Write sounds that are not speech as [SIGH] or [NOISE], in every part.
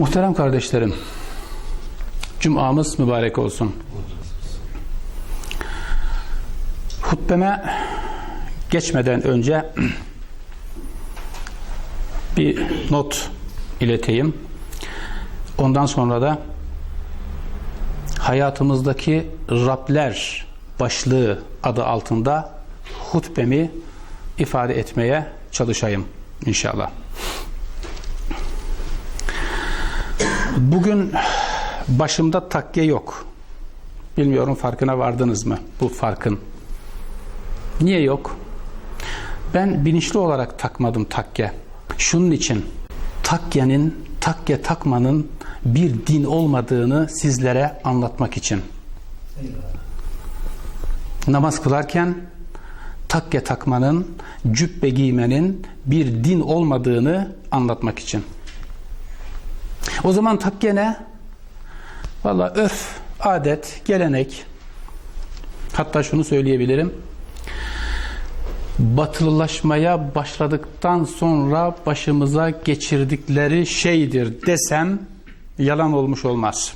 Muhterem kardeşlerim, Cuma'mız mübarek olsun. Hutbeme geçmeden önce bir not ileteyim. Ondan sonra da hayatımızdaki Rabler başlığı adı altında hutbemi ifade etmeye çalışayım inşallah. Bugün başımda takke yok. Bilmiyorum farkına vardınız mı bu farkın? Niye yok? Ben bilinçli olarak takmadım takke. Şunun için takkenin, takke takmanın bir din olmadığını sizlere anlatmak için. Namaz kılarken takke takmanın, cübbe giymenin bir din olmadığını anlatmak için. O zaman takke ne? Valla örf, adet, gelenek. Hatta şunu söyleyebilirim. Batılılaşmaya başladıktan sonra başımıza geçirdikleri şeydir desem yalan olmuş olmaz.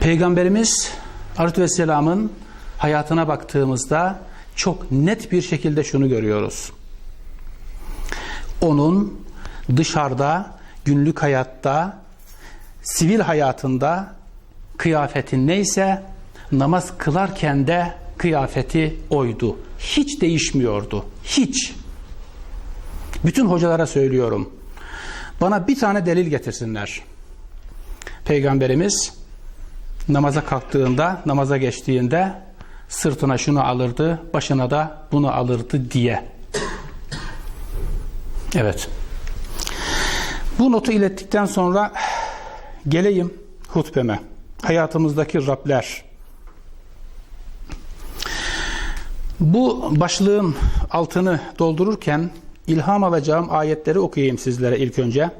Peygamberimiz Aleyhisselam'ın hayatına baktığımızda çok net bir şekilde şunu görüyoruz. Onun dışarıda, günlük hayatta, sivil hayatında kıyafeti neyse namaz kılarken de kıyafeti oydu. Hiç değişmiyordu. Hiç. Bütün hocalara söylüyorum. Bana bir tane delil getirsinler. Peygamberimiz namaza kalktığında, namaza geçtiğinde sırtına şunu alırdı, başına da bunu alırdı diye. Evet. Bu notu ilettikten sonra geleyim hutbeme. Hayatımızdaki Rabler. Bu başlığın altını doldururken ilham alacağım ayetleri okuyayım sizlere ilk önce.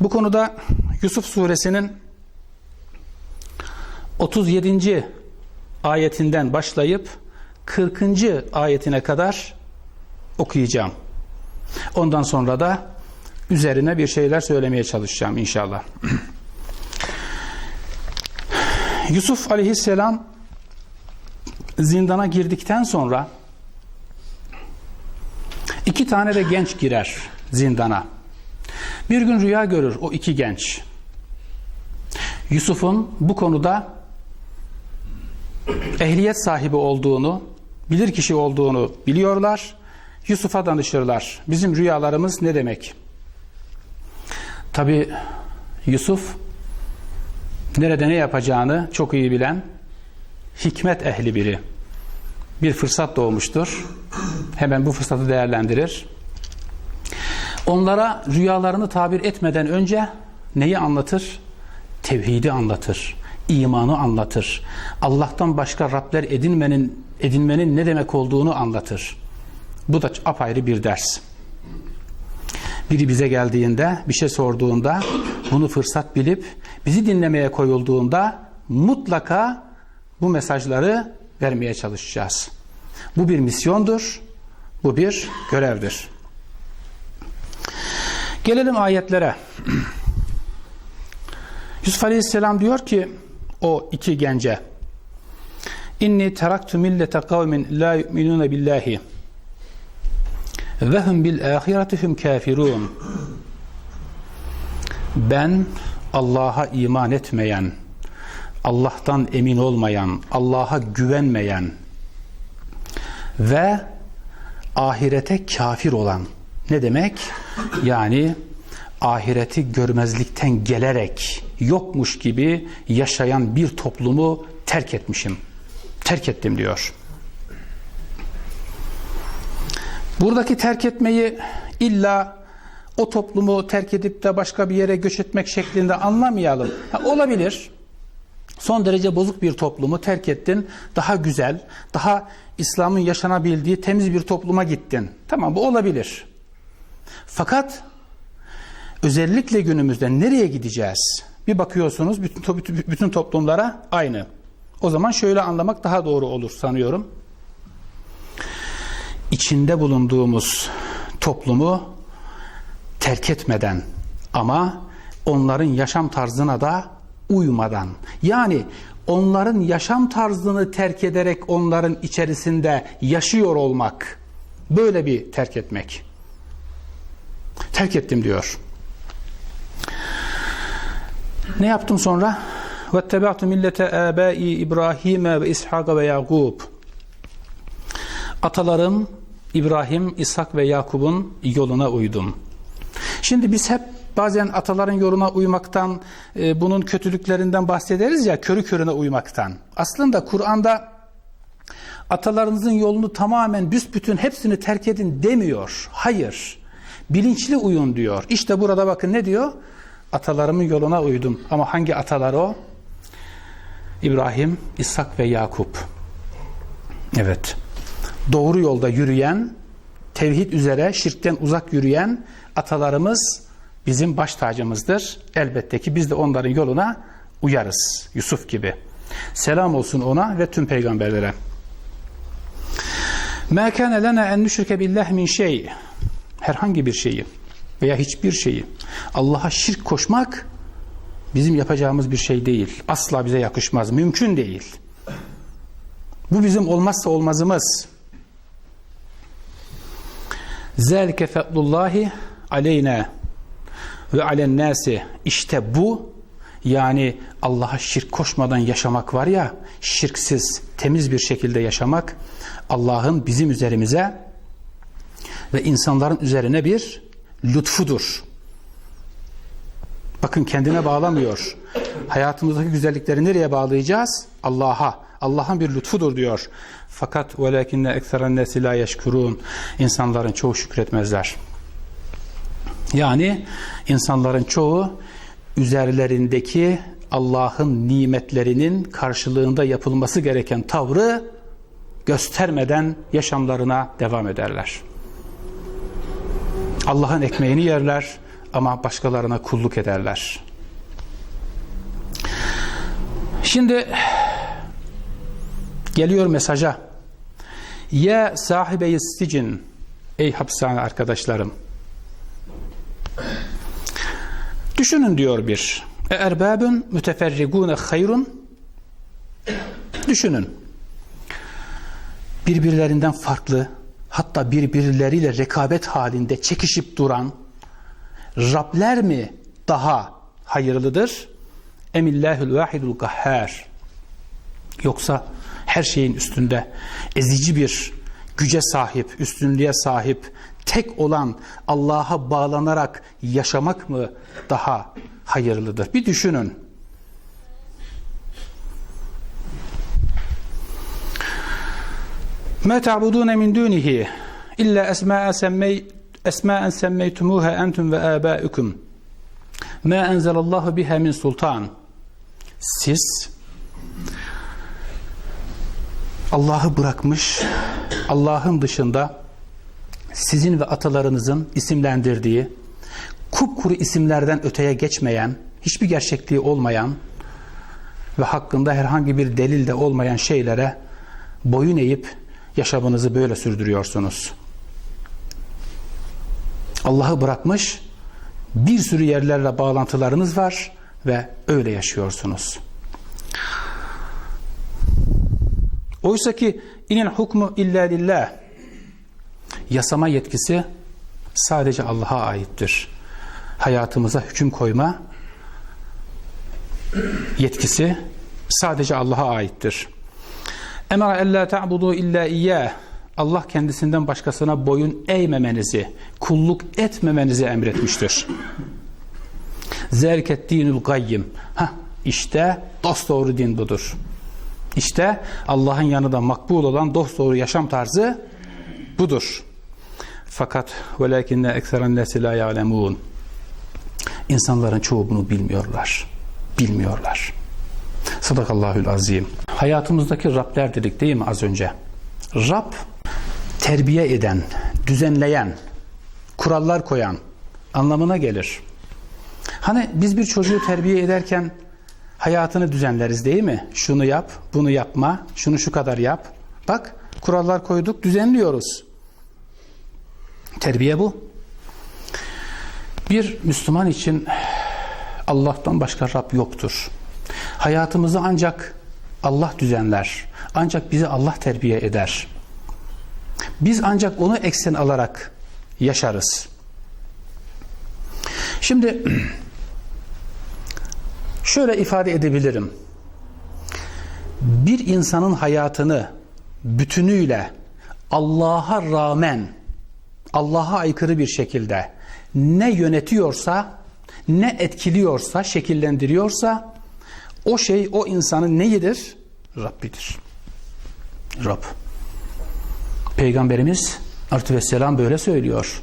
Bu konuda Yusuf suresinin 37. ayetinden başlayıp 40. ayetine kadar okuyacağım. Ondan sonra da üzerine bir şeyler söylemeye çalışacağım inşallah. [CLEARS THROAT] Yusuf aleyhisselam zindana girdikten sonra iki tane de genç girer zindana. Bir gün rüya görür o iki genç. Yusuf'un bu konuda ehliyet sahibi olduğunu, bilir kişi olduğunu biliyorlar. Yusuf'a danışırlar. Bizim rüyalarımız ne demek? Tabi Yusuf nerede ne yapacağını çok iyi bilen hikmet ehli biri. Bir fırsat doğmuştur. Hemen bu fırsatı değerlendirir. Onlara rüyalarını tabir etmeden önce neyi anlatır? Tevhidi anlatır. imanı anlatır. Allah'tan başka Rabler edinmenin, edinmenin ne demek olduğunu anlatır. Bu da apayrı bir ders. Biri bize geldiğinde, bir şey sorduğunda, bunu fırsat bilip bizi dinlemeye koyulduğunda mutlaka bu mesajları vermeye çalışacağız. Bu bir misyondur, bu bir görevdir. Gelelim ayetlere. [CLEARS THROAT] Yusuf Aleyhisselam diyor ki o iki gence İnni teraktu millete kavmin la yu'minune billahi ve hum bil ahiretihim kafirun. Ben Allah'a iman etmeyen, Allah'tan emin olmayan, Allah'a güvenmeyen ve ahirete kafir olan. Ne demek? Yani ahireti görmezlikten gelerek yokmuş gibi yaşayan bir toplumu terk etmişim. Terk ettim diyor. Buradaki terk etmeyi illa o toplumu terk edip de başka bir yere göç etmek şeklinde anlamayalım. Ha, olabilir. Son derece bozuk bir toplumu terk ettin. Daha güzel, daha İslam'ın yaşanabildiği temiz bir topluma gittin. Tamam bu olabilir. Fakat özellikle günümüzde nereye gideceğiz? Bir bakıyorsunuz bütün, bütün toplumlara aynı. O zaman şöyle anlamak daha doğru olur sanıyorum içinde bulunduğumuz toplumu terk etmeden ama onların yaşam tarzına da uymadan. Yani onların yaşam tarzını terk ederek onların içerisinde yaşıyor olmak böyle bir terk etmek. Terk ettim diyor. Ne yaptım sonra? ve tebaatu millete abai İbrahim ve İshak ve Yakub atalarım İbrahim, İshak ve Yakub'un yoluna uydum. Şimdi biz hep bazen ataların yoluna uymaktan, e, bunun kötülüklerinden bahsederiz ya, körü körüne uymaktan. Aslında Kur'an'da atalarınızın yolunu tamamen büsbütün hepsini terk edin demiyor. Hayır. Bilinçli uyun diyor. İşte burada bakın ne diyor? Atalarımın yoluna uydum. Ama hangi atalar o? İbrahim, İshak ve Yakup. Evet Doğru yolda yürüyen, tevhid üzere şirkten uzak yürüyen atalarımız bizim baş tacımızdır. Elbette ki biz de onların yoluna uyarız. Yusuf gibi. Selam olsun ona ve tüm peygamberlere. مَا كَانَ لَنَا اَنْ نُشْرِكَ بِاللّٰهِ مِنْ şey Herhangi bir şeyi veya hiçbir şeyi Allah'a şirk koşmak bizim yapacağımız bir şey değil. Asla bize yakışmaz. Mümkün değil. Bu bizim olmazsa olmazımız. Zelike fetlullahi aleyna ve alen nasi. İşte bu yani Allah'a şirk koşmadan yaşamak var ya, şirksiz, temiz bir şekilde yaşamak Allah'ın bizim üzerimize ve insanların üzerine bir lütfudur. Bakın kendine bağlamıyor. Hayatımızdaki güzellikleri nereye bağlayacağız? Allah'a. Allah'ın bir lütfudur diyor. Fakat velakinne ekseren nesi la yeşkurun. İnsanların çoğu şükretmezler. Yani insanların çoğu üzerlerindeki Allah'ın nimetlerinin karşılığında yapılması gereken tavrı göstermeden yaşamlarına devam ederler. Allah'ın ekmeğini yerler ama başkalarına kulluk ederler. Şimdi geliyor mesaja. Ya sahibeyi sicin ey hapishane arkadaşlarım. Düşünün diyor bir. E erbabun müteferrigune hayrun Düşünün. Birbirlerinden farklı hatta birbirleriyle rekabet halinde çekişip duran Rabler mi daha hayırlıdır? Emillahül vahidul gahhar. Yoksa her şeyin üstünde ezici bir güce sahip, üstünlüğe sahip, tek olan Allah'a bağlanarak yaşamak mı daha hayırlıdır? Bir düşünün. Ma ta'budun min dunihi illa esma'a semmey esma'en semmeytumuha entum ve aba'ukum ma enzelallahu biha min sultan. Siz Allah'ı bırakmış, Allah'ın dışında sizin ve atalarınızın isimlendirdiği, kupkuru isimlerden öteye geçmeyen, hiçbir gerçekliği olmayan ve hakkında herhangi bir delil de olmayan şeylere boyun eğip yaşamınızı böyle sürdürüyorsunuz. Allah'ı bırakmış, bir sürü yerlerle bağlantılarınız var ve öyle yaşıyorsunuz. Oysa ki inil hukmu illa lillah. Yasama yetkisi sadece Allah'a aittir. Hayatımıza hüküm koyma yetkisi sadece Allah'a aittir. Emara ella ta'budu illa iyyah. Allah kendisinden başkasına boyun eğmemenizi, kulluk etmemenizi emretmiştir. Zerket dinul gayyim. Ha işte dost doğru din budur. İşte Allah'ın yanında makbul olan dost doğru yaşam tarzı budur. Fakat velakinne ekseren nesi la ya'lemun. İnsanların çoğu bunu bilmiyorlar. Bilmiyorlar. Sadakallahül azim. Hayatımızdaki Rabler dedik değil mi az önce? Rab terbiye eden, düzenleyen, kurallar koyan anlamına gelir. Hani biz bir çocuğu terbiye ederken hayatını düzenleriz değil mi? Şunu yap, bunu yapma, şunu şu kadar yap. Bak kurallar koyduk, düzenliyoruz. Terbiye bu. Bir Müslüman için Allah'tan başka Rab yoktur. Hayatımızı ancak Allah düzenler. Ancak bizi Allah terbiye eder. Biz ancak onu eksen alarak yaşarız. Şimdi [CLEARS THROAT] şöyle ifade edebilirim. Bir insanın hayatını bütünüyle Allah'a rağmen Allah'a aykırı bir şekilde ne yönetiyorsa, ne etkiliyorsa, şekillendiriyorsa o şey o insanın neyidir? Rabbidir. Rab. Peygamberimiz Aleyhisselam böyle söylüyor.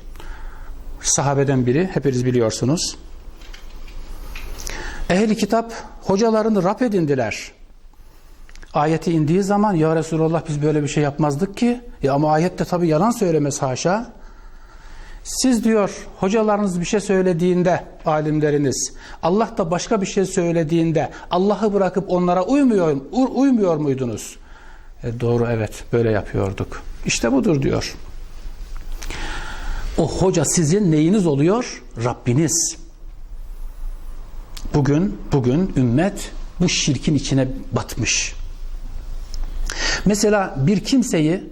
Sahabeden biri, hepiniz biliyorsunuz. Ehli kitap hocalarını Rab edindiler. Ayeti indiği zaman ya Resulallah biz böyle bir şey yapmazdık ki. Ya ama ayette tabi yalan söylemez haşa. Siz diyor hocalarınız bir şey söylediğinde alimleriniz Allah da başka bir şey söylediğinde Allah'ı bırakıp onlara uymuyor, uymuyor muydunuz? E doğru evet böyle yapıyorduk. İşte budur diyor. O hoca sizin neyiniz oluyor? Rabbiniz. Bugün bugün ümmet bu şirkin içine batmış. Mesela bir kimseyi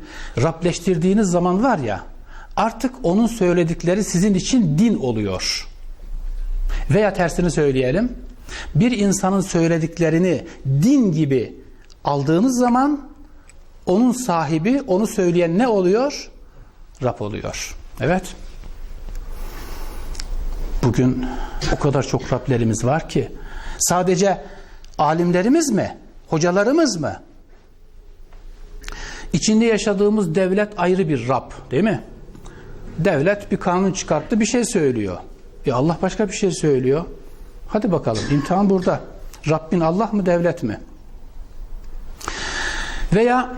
Rableştirdiğiniz zaman var ya artık onun söyledikleri sizin için din oluyor. Veya tersini söyleyelim. Bir insanın söylediklerini din gibi aldığınız zaman onun sahibi, onu söyleyen ne oluyor? Rab oluyor. Evet. Bugün o kadar çok Rablerimiz var ki sadece alimlerimiz mi? Hocalarımız mı? İçinde yaşadığımız devlet ayrı bir Rab değil mi? Devlet bir kanun çıkarttı bir şey söylüyor. E Allah başka bir şey söylüyor. Hadi bakalım imtihan burada. Rabbin Allah mı devlet mi? Veya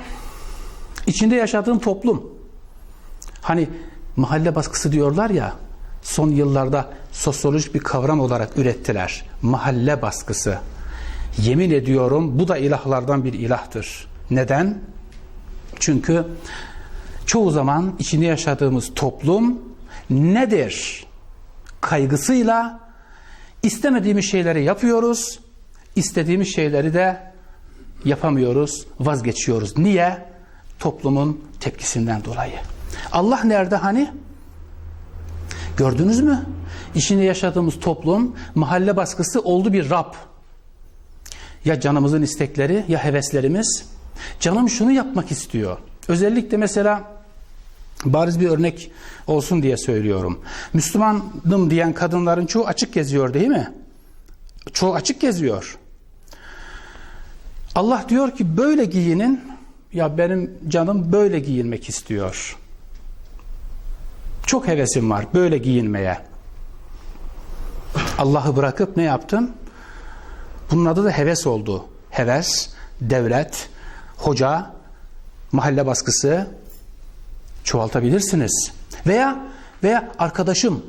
içinde yaşadığım toplum. Hani mahalle baskısı diyorlar ya son yıllarda sosyolojik bir kavram olarak ürettiler. Mahalle baskısı. Yemin ediyorum bu da ilahlardan bir ilahtır. Neden? Çünkü çoğu zaman içinde yaşadığımız toplum nedir? Kaygısıyla istemediğimiz şeyleri yapıyoruz, istediğimiz şeyleri de yapamıyoruz, vazgeçiyoruz. Niye? Toplumun tepkisinden dolayı. Allah nerede hani? Gördünüz mü? İçinde yaşadığımız toplum mahalle baskısı oldu bir Rab. Ya canımızın istekleri ya heveslerimiz. Canım şunu yapmak istiyor. Özellikle mesela bariz bir örnek olsun diye söylüyorum. Müslümanım diyen kadınların çoğu açık geziyor değil mi? Çoğu açık geziyor. Allah diyor ki böyle giyinin ya benim canım böyle giyinmek istiyor. Çok hevesim var böyle giyinmeye. Allah'ı bırakıp ne yaptın? Bunun adı da heves oldu. Heves, devlet, hoca, mahalle baskısı çoğaltabilirsiniz. Veya veya arkadaşım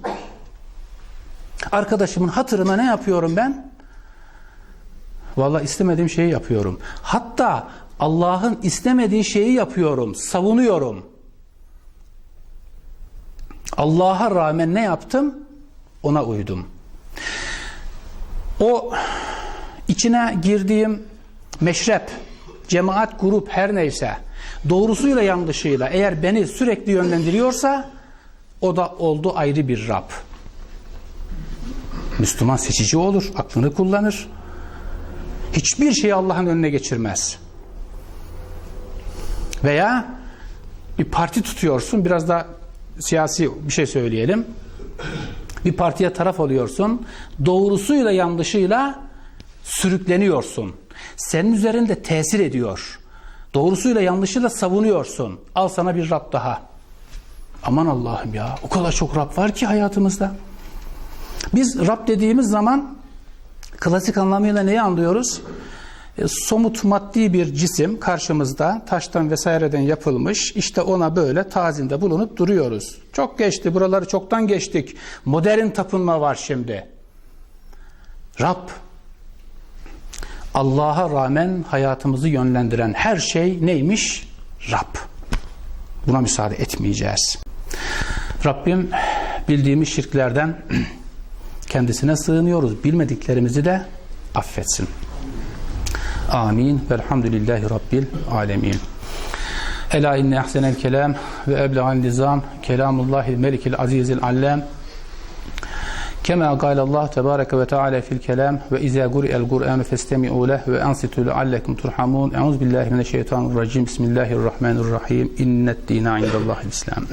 arkadaşımın hatırına ne yapıyorum ben? Vallahi istemediğim şeyi yapıyorum. Hatta Allah'ın istemediği şeyi yapıyorum, savunuyorum. Allah'a rağmen ne yaptım? Ona uydum. O içine girdiğim meşrep, cemaat, grup her neyse doğrusuyla yanlışıyla eğer beni sürekli yönlendiriyorsa o da oldu ayrı bir Rab. Müslüman seçici olur, aklını kullanır. Hiçbir şeyi Allah'ın önüne geçirmez. Veya bir parti tutuyorsun, biraz da siyasi bir şey söyleyelim. Bir partiye taraf oluyorsun, doğrusuyla yanlışıyla sürükleniyorsun. Senin üzerinde tesir ediyor. Doğrusuyla yanlışıyla savunuyorsun. Al sana bir Rab daha. Aman Allah'ım ya o kadar çok Rab var ki hayatımızda. Biz Rab dediğimiz zaman klasik anlamıyla neyi anlıyoruz? E, somut maddi bir cisim karşımızda taştan vesaireden yapılmış işte ona böyle tazinde bulunup duruyoruz. Çok geçti buraları çoktan geçtik. Modern tapınma var şimdi. Rab Allah'a rağmen hayatımızı yönlendiren her şey neymiş? Rab. Buna müsaade etmeyeceğiz. Rabbim bildiğimiz şirklerden [CLEARS THROAT] kendisine sığınıyoruz. Bilmediklerimizi de affetsin. Amin. Velhamdülillahi Rabbil alemin. Ela inne ahsenel kelam ve eblegan nizam kelamullahi melikil azizil allem Kema kâle Allah tebâreke ve teâlâ fil kelam ve izâ guri'el Kur'an festemi'û leh ve ansitû leallekum turhamûn. Euzubillahimineşşeytanirracim. Bismillahirrahmanirrahim. İnned dîne indellâhil İslam.